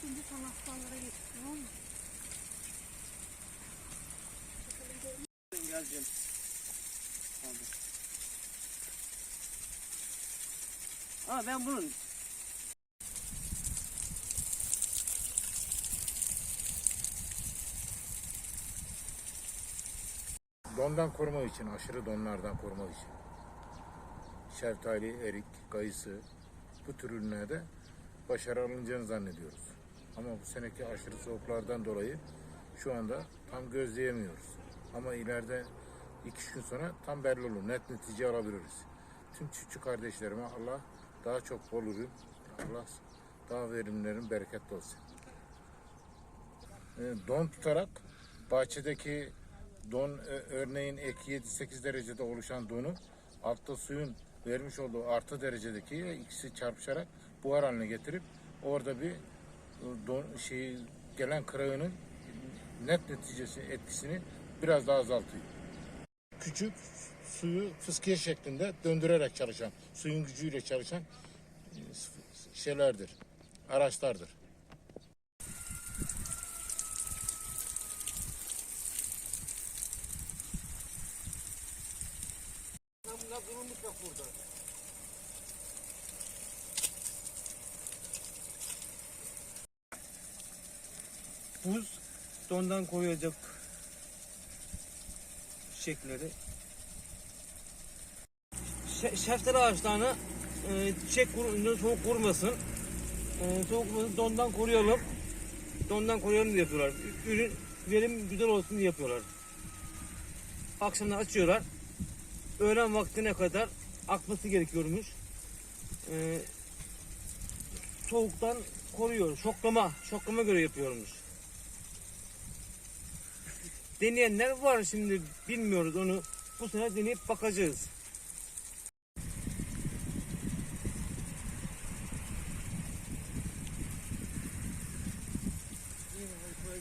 şimdi sana hastalara git. Tamam mı? Geleceğim. Abi. Ama ben bunun Dondan koruma için, aşırı donlardan koruma için. Şeftali, erik, kayısı bu tür ürünlerde başarı alınacağını zannediyoruz. Ama bu seneki aşırı soğuklardan dolayı şu anda tam gözleyemiyoruz. Ama ileride iki gün sonra tam belli olur. Net netice alabiliriz. Tüm çiftçi kardeşlerime Allah daha çok bol ürün, Allah daha verimlerin bereketli olsun. E, don tutarak bahçedeki don e, örneğin ek 7-8 derecede oluşan donu altta suyun vermiş olduğu artı derecedeki ikisi çarpışarak buhar haline getirip orada bir don şeyi gelen kırağının net neticesi etkisini biraz daha azaltıyor. Küçük suyu fıskiye şeklinde döndürerek çalışan, suyun gücüyle çalışan e, şeylerdir, araçlardır. Bunlar bulunmuş bak burada. Buz dondan koyacak çiçekleri. Şe- şeftali ağaçlarını e, çiçek soğuk vurmasın. E, soğuk vurmasın dondan koruyalım. Dondan koruyalım diye yapıyorlar. Ürün verim güzel olsun diye yapıyorlar. Akşamda açıyorlar öğlen vaktine kadar akması gerekiyormuş. Ee, soğuktan koruyor. Şoklama, şoklama göre yapıyormuş. Deneyenler var şimdi bilmiyoruz onu. Bu sene deneyip bakacağız. Yine, kolay.